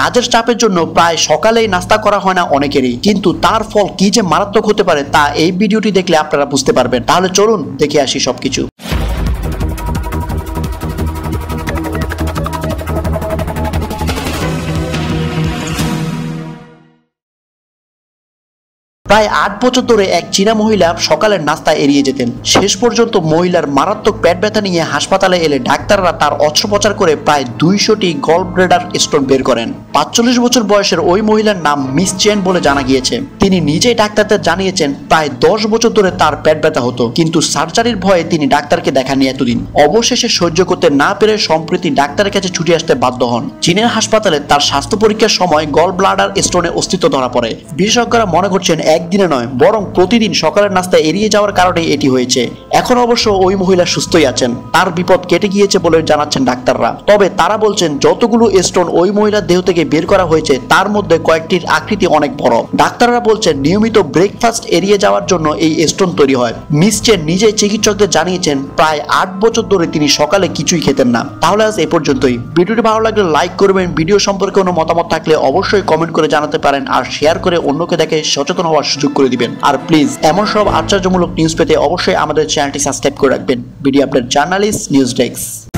কাজের চাপের জন্য প্রায় সকালেই নাস্তা করা হয় না অনেকেরই। কিন্তু তার ফল কি যে মারাত্মক হতে পারে তা এই ভিডিওটি দেখলে আপনারা বুঝতে পারবেন। তাহলে চলুন দেখে আসি সবকিছু। প্রায় আট বছর ধরে এক চীনা মহিলা সকালের নাস্তা এড়িয়ে যেতেন। শেষ পর্যন্ত মহিলার মারাত্মক পেট ব্যথা নিয়ে হাসপাতালে এলে ডাক্তাররা তার অস্ত্রোপচার করে প্রায় দুইশোটি গল ব্রেডার স্টোন বের করেন। পাঁচচল্লিশ বছর বয়সের ওই মহিলার নাম মিস চেন বলে জানা গিয়েছে। তিনি নিজেই ডাক্তারদের জানিয়েছেন, প্রায় দশ বছর ধরে তার পেট ব্যথা হতো, কিন্তু সার্জারির ভয়ে তিনি ডাক্তারকে দেখানি এতদিন। অবশেষে সহ্য করতে না পেরে সম্প্রতি ডাক্তারের কাছে ছুটে আসতে বাধ্য হন। চীনের হাসপাতালে তার স্বাস্থ্য পরীক্ষার সময় গল ব্লাডার স্টোনে অস্তিত্ব ধরা পড়ে। বিশেষজ্ঞরা মনে করছেন একদিনে নয়, বরং প্রতিদিন সকালের নাস্তা এড়িয়ে যাওয়ার কারণে এটি হয়েছে। এখন অবশ্য ওই মহিলা সুস্থই আছেন। তার বিপদ কেটে গিয়েছে বলে জানাচ্ছেন ডাক্তাররা। তবে তারা বলছেন, যতগুলো স্টোন ওই মহিলার দেহ থেকে বের করা হয়েছে, তার মধ্যে কয়েকটির আকৃতি অনেক বড়। ডাক্তাররা বলছেন, নিয়মিত ব্রেকফাস্ট এড়িয়ে যাওয়ার জন্য এই স্টোন তৈরি হয়। মিসচেন নিজে চিকিৎসকদের জানিয়েছেন, প্রায় আট বছর ধরে তিনি সকালে কিছুই খেতেন না। তাহলে আজ এ পর্যন্তই। ভিডিওটি ভালো লাগলে লাইক করবেন। ভিডিও সম্পর্কে কোনো মতামত থাকলে অবশ্যই কমেন্ট করে জানাতে পারেন আর শেয়ার করে অন্যকে দেখে সচেতন হওয়ার সুযোগ করে দিবেন। আর প্লিজ এমন সব আশ্চর্যমূলক নিউজ পেতে অবশ্যই আমাদের চ্যানেলটি সাবস্ক্রাইব করে রাখবেন। Video update journalist news desk